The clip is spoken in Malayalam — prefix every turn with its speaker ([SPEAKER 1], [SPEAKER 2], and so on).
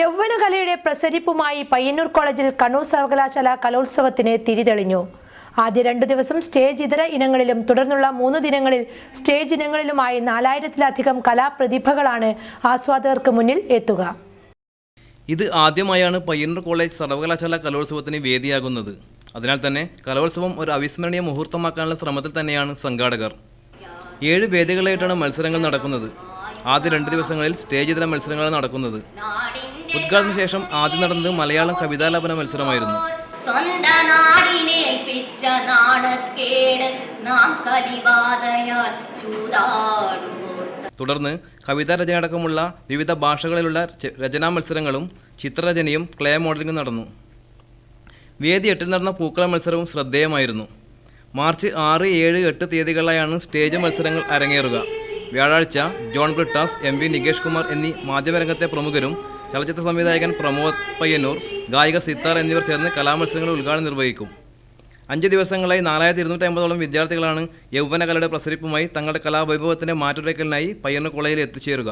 [SPEAKER 1] യൗവനകലയുടെ പ്രസരിപ്പുമായി പയ്യന്നൂർ കോളേജിൽ കണ്ണൂർ സർവകലാശാല കലോത്സവത്തിന് തിരിതെളിഞ്ഞു. ആദ്യ രണ്ടു ദിവസം സ്റ്റേജ് ഇതര ഇനങ്ങളിലും തുടർന്നുള്ള മൂന്ന് ദിനങ്ങളിൽ സ്റ്റേജ് ഇനങ്ങളിലുമായി നാലായിരത്തിലധികം കലാപ്രതിഭകളാണ് ആസ്വാദകർക്ക് മുന്നിൽ എത്തുക.
[SPEAKER 2] ഇത് ആദ്യമായാണ് പയ്യന്നൂർ കോളേജ് സർവകലാശാല കലോത്സവത്തിന് വേദിയാകുന്നത്. അതിനാൽ തന്നെ കലോത്സവം ഒരു അവിസ്മരണീയ മുഹൂർത്തമാക്കാനുള്ള ശ്രമത്തിൽ തന്നെയാണ് സംഘാടകർ. ഏഴ് വേദികളായിട്ടാണ് മത്സരങ്ങൾ നടക്കുന്നത്. ആദ്യ രണ്ട് ദിവസങ്ങളിൽ സ്റ്റേജ് ഇതര മത്സരങ്ങളാണ് നടക്കുന്നത്. ഉദ്ഘാടന ശേഷം ആദ്യം നടന്നത് മലയാളം കവിതാലാപന മത്സരമായിരുന്നു.
[SPEAKER 3] സ്വന്ത നാടിനേൽപ്പിച്ച നാണക്കേട് നാം കലിവാതയാൽ ചൂതാടുമോ
[SPEAKER 2] തുടർന്ന് കവിതാ രചനയടക്കമുള്ള വിവിധ ഭാഷകളിലുള്ള രചനാ മത്സരങ്ങളും ചിത്രരചനയും ക്ലേ മോഡലിംഗും നടന്നു. വേദി എട്ടിൽ നടന്ന പൂക്കള മത്സരവും ശ്രദ്ധേയമായിരുന്നു. മാർച്ച് ആറ് ഏഴ് എട്ട് തീയതികളിലായാണ് സ്റ്റേജ് മത്സരങ്ങൾ അരങ്ങേറുക. വ്യാഴാഴ്ച John Brittas M V Nikesh Kumar എന്നീ മാധ്യമരംഗത്തെ പ്രമുഖരും ചലച്ചിത്ര സംവിധായകൻ പ്രമോദ് പയ്യന്നൂർ ഗായിക സിത്താർ എന്നിവർ ചേർന്ന് കലാമത്സരങ്ങൾ ഉദ്ഘാടനം നിർവഹിക്കും. അഞ്ച് ദിവസങ്ങളായി നാലായിരത്തി ഇരുന്നൂറ്റി അമ്പതോളം വിദ്യാർത്ഥികളാണ് യൗവനകലയുടെ പ്രസരിപ്പുമായി തങ്ങളുടെ കലാവൈഭവത്തിന്റെ മാറ്റുരയ്ക്കലിനായി പയ്യന്നൂർ കോളേജിൽ എത്തിച്ചേരുക.